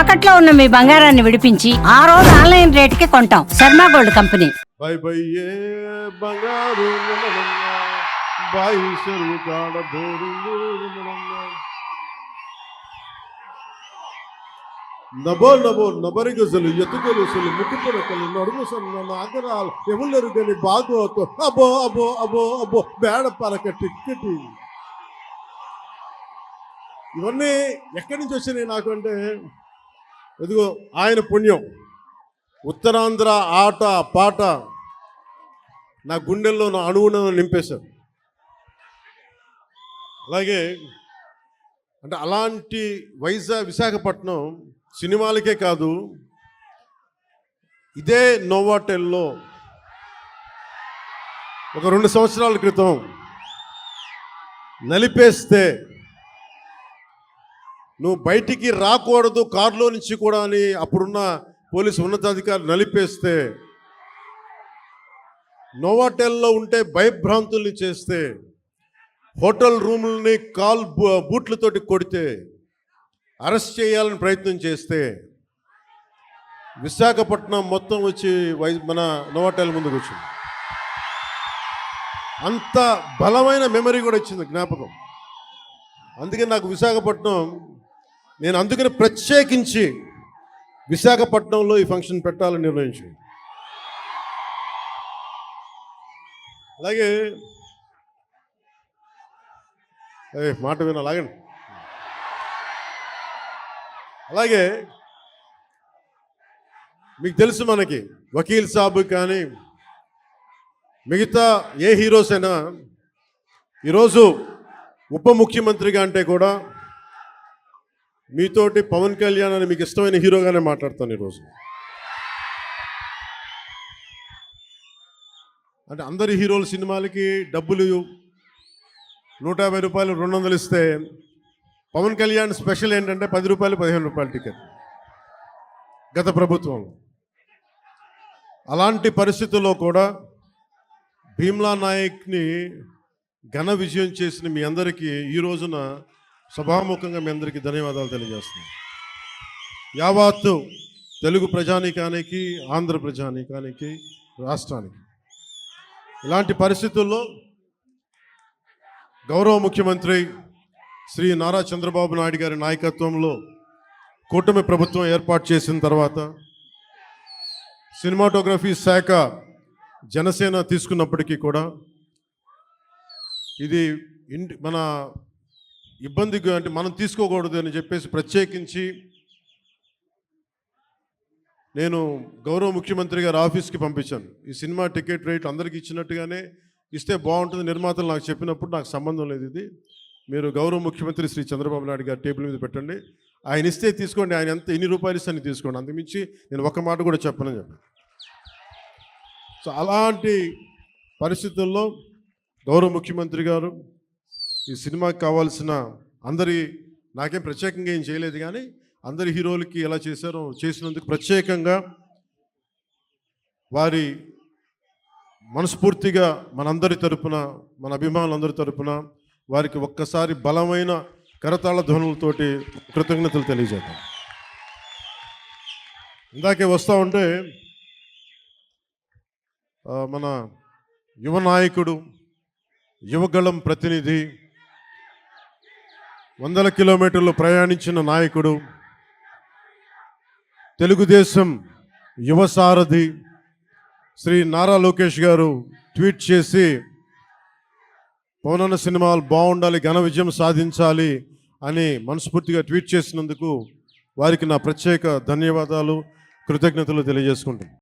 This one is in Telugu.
తాకట్లో ఉన్న మీ బంగారాన్ని విడిపించి ఆ రోజు ఆన్లైన్ రేటుకి కొంటాం. Sharma gold company. బై బయ్యే బంగారు మనమన్న, బాయి చెరువు కాడ బోరింగు మనమన్న. నభో నభో నబరిగజలు ఎత్తుకొలుసులు ముక్కుపడకలు నడుము సన్న నాగరాలు ఎవరు గని బాగోతో. అబో అబో అబో అబో బేడ పలక టిక్కిటి. ఇవన్నీ ఎక్కడి నుంచి వచ్చినాయి నాకు అంటే ఇదిగో ఆయన పుణ్యం. ఉత్తరాంధ్ర ఆట పాట నా గుండెల్లో నా అణువును నింపేశారు. అలాగే అంటే అలాంటి వైజాగ్ విశాఖపట్నం సినిమాలకే కాదు ఇదే నోవాటెల్లో ఒక రెండు సంవత్సరాల క్రితం నలిపేస్తే నువ్వు బయటికి రాకూడదు కారులో నుంచి కూడా అని అప్పుడున్న పోలీసు ఉన్నతాధికారులు నలిపేస్తే నోవాటెల్లో ఉంటే భయభ్రాంతుల్ని చేస్తే హోటల్ రూముల్ని కాల్ బూ- బూట్లతోటి కొడితే అరెస్ట్ చేయాలని ప్రయత్నం చేస్తే విశాఖపట్నం మొత్తం వచ్చి వై మన నోవాటెల్ ముందుకు వచ్చింది. అంత బలమైన మెమరీ కూడా వచ్చింది జ్ఞాపకం. అందుకే నాకు విశాఖపట్నం నేను అందుకని ప్రత్యేకించి విశాఖపట్నంలో ఈ ఫంక్షన్ పెట్టాలని నిర్ణయించింది అలాగే అదే మాట విన లాగండి అలాగే మీకు తెలుసు మనకి వకీల్ సాబు కానీ మిగతా ఏ హీరోస్ అయినా ఈరోజు ఉప ముఖ్యమంత్రిగా అంటే కూడా మీతోటి పవన్ కళ్యాణ్ అని మీకు ఇష్టమైన హీరోగానే మాట్లాడతాను ఈరోజు అంటే అందరి హీరోల సినిమాలకి డబ్బులు నూట యాభై రూపాయలు రెండు వందలు ఇస్తే పవన్ కళ్యాణ్ స్పెషల్ ఏంటంటే పది రూపాయలు పదిహేను రూపాయల టికెట్. గత ప్రభుత్వం. అలాంటి పరిస్థితుల్లో కూడా భీమ్లా నాయక్ని ఘన విజయం చేసిన మీ అందరికీ ఈ రోజున సభాముఖంగా మీ అందరికీ ధన్యవాదాలు తెలియజేస్తున్నాను. యావత్తు తెలుగు ప్రజానీకానికి ఆంధ్ర ప్రజానీకానికి రాష్ట్రానికి. ఇలాంటి పరిస్థితుల్లో గౌరవ ముఖ్యమంత్రి శ్రీ నారా చంద్రబాబు నాయుడు గారి నాయకత్వంలో కూటమి ప్రభుత్వం ఏర్పాటు చేసిన తర్వాత సినిమాటోగ్రఫీ శాఖ జనసేన తీసుకున్నప్పటికీ కూడా ఇది ఇంటి మన ఇబ్బందిగా అంటే మనం తీసుకోకూడదు అని చెప్పేసి ప్రత్యేకించి నేను గౌరవ ముఖ్యమంత్రి గారి ఆఫీస్కి పంపించాను. ఈ సినిమా టికెట్ రేట్ అందరికి ఇచ్చినట్టుగానే ఇస్తే బాగుంటుంది నిర్మాతలు నాకు చెప్పినప్పుడు నాకు సంబంధం లేదు ఇది. మీరు గౌరవ ముఖ్యమంత్రి శ్రీ చంద్రబాబు నాయుడు గారి టేబుల్ మీద పెట్టండి. ఆయన ఇస్తే తీసుకోండి. ఆయన ఎంత ఎన్ని రూపాయలు ఇస్తే తీసుకోండి. అందుమించి నేను ఒక మాట కూడా చెప్పనని చెప్పాను. సో అలాంటి పరిస్థితుల్లో గౌరవ ముఖ్యమంత్రి గారు ఈ సినిమాకి కావాల్సిన అందరి నాకేం ప్రత్యేకంగా ఏం చేయలేదు కానీ అందరి హీరోలకి ఎలా చేశారో చేసినందుకు ప్రత్యేకంగా వారి మనస్ఫూర్తిగా మనందరి తరపున మన అభిమానులందరి తరపున వారికి ఒక్కసారి బలమైన కరతాళ ధ్వనులతోటి కృతజ్ఞతలు తెలియజేద్దాం. ఇందాకే వస్తూ ఉంటే మన యువ నాయకుడు యువగళం ప్రతినిధి వందల కిలోమీటర్లు ప్రయాణించిన నాయకుడు తెలుగుదేశం యువ సారథి శ్రీ నారా లోకేష్ గారు ట్వీట్ చేసి పవనన్న సినిమాలు బాగుండాలి ఘన విజయం సాధించాలి అని మనస్ఫూర్తిగా ట్వీట్ చేసినందుకు వారికి నా ప్రత్యేక ధన్యవాదాలు కృతజ్ఞతలు తెలియజేసుకుంటాను